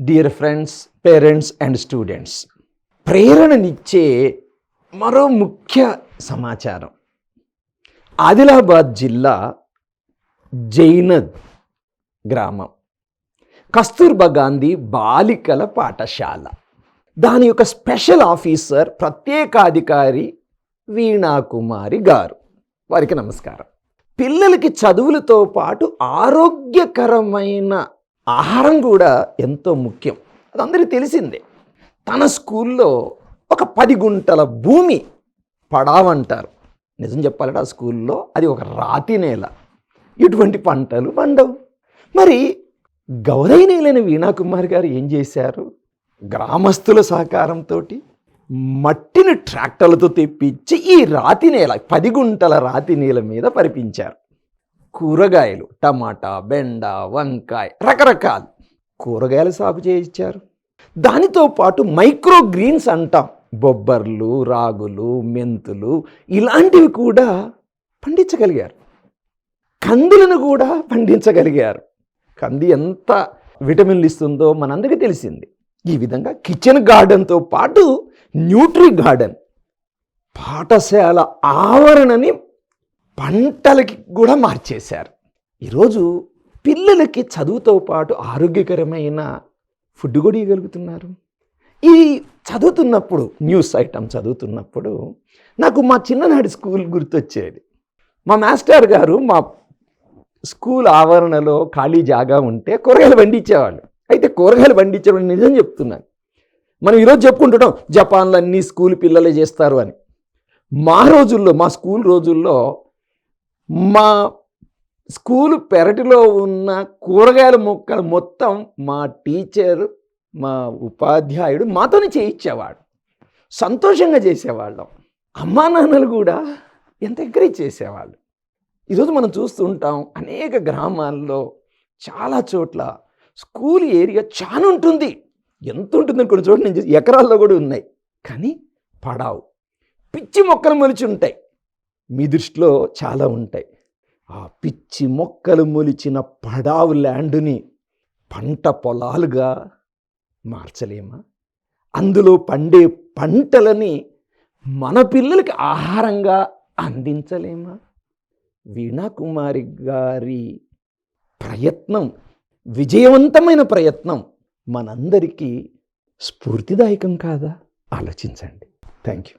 Dear friends parents and students ప్రేరణనిచ్చే మరో ముఖ్య సమాచారం. ఆదిలాబాద్ జిల్లా జైనద్ గ్రామం. కస్తూర్బా గాంధీ బాలికల పాఠశాల. దాని యొక్క స్పెషల్ ఆఫీసర్ ప్రత్యేకాధికారి వీణాకుమారి గారు. వారికి నమస్కారం. పిల్లలకి చదువులతో పాటు ఆరోగ్యకరమైన ఆహారం కూడా ఎంతో ముఖ్యం. అది అందరికీ తెలిసిందే. తన స్కూల్లో ఒక పది గుంటల భూమి పడావంటారు నిజం చెప్పాలంటే ఆ స్కూల్లో అది ఒక రాతి నేల. ఇటువంటి పంటలు పండవు. మరి గౌరవనీయులైన వీణాకుమార్ గారు ఏం చేశారు? గ్రామస్తుల సహకారంతో మట్టిని ట్రాక్టర్లతో తెప్పించి ఈ రాతి నేల పది గుంటల రాతి నేల మీద పరిపించారు. కూరగాయలు టమాటా బెండ వంకాయ రకరకాలు కూరగాయలు సాగు చేయించారు. దానితో పాటు మైక్రో గ్రీన్స్ అంటాం. బొబ్బర్లు రాగులు మెంతులు ఇలాంటివి కూడా పండించగలిగారు. కందులను కూడా పండించగలిగారు. కంది ఎంత విటమిన్లు ఇస్తుందో మనందరికీ తెలిసింది. ఈ విధంగా కిచెన్ గార్డెన్తో పాటు న్యూట్రీ గార్డెన్ పాఠశాల ఆవరణని పంటలకి కూడా మార్చేశారు. ఈరోజు పిల్లలకి చదువుతో పాటు ఆరోగ్యకరమైన ఫుడ్ కూడా ఇవ్వగలుగుతున్నారు. ఈ చదువుతున్నప్పుడు న్యూస్ ఐటమ్ చదువుతున్నప్పుడు నాకు మా చిన్ననాటి స్కూల్ గుర్తొచ్చేది. మా మాస్టర్ గారు మా స్కూల్ ఆవరణలో ఖాళీ జాగా ఉంటే కూరగాయలు పండించేవాళ్ళు. అయితే కూరగాయలు పండించడం నిజం చెప్తున్నాను. మనం ఈరోజు చెప్పుకుంటున్నాం జపాన్లో అన్ని స్కూల్ పిల్లలే చేస్తారు అని. మా రోజుల్లో మా స్కూల్ రోజుల్లో మా స్కూల్ పెరటిలో ఉన్న కూరగాయల మొక్కలు మొత్తం మా టీచర్ మా ఉపాధ్యాయుడు మాతోనే చేయించేవాడు. సంతోషంగా చేసేవాళ్ళం. అమ్మా నాన్నలు కూడా ఎంత ఎంకరేజ్ చేసేవాళ్ళు. ఈరోజు మనం చూస్తుంటాం అనేక గ్రామాల్లో చాలా చోట్ల స్కూల్ ఏరియా చాలా ఉంటుంది. ఎంత ఉంటుందని కొన్ని చోట్ల నుంచి ఎకరాల్లో కూడా ఉన్నాయి. కానీ పడావు. పిచ్చి మొక్కలు మొలిచి ఉంటాయి. మీ దృష్టిలో చాలా ఉంటాయి. ఆ పిచ్చి మొక్కలు మొలిచిన పడావు ల్యాండ్ని పంట పొలాలుగా మార్చలేమా? అందులో పండే పంటలని మన పిల్లలకి ఆహారంగా అందించలేమా? వీణాకుమారి గారి ప్రయత్నం విజయవంతమైన ప్రయత్నం మనందరికీ స్ఫూర్తిదాయకం కాదా? ఆలోచించండి. Thank you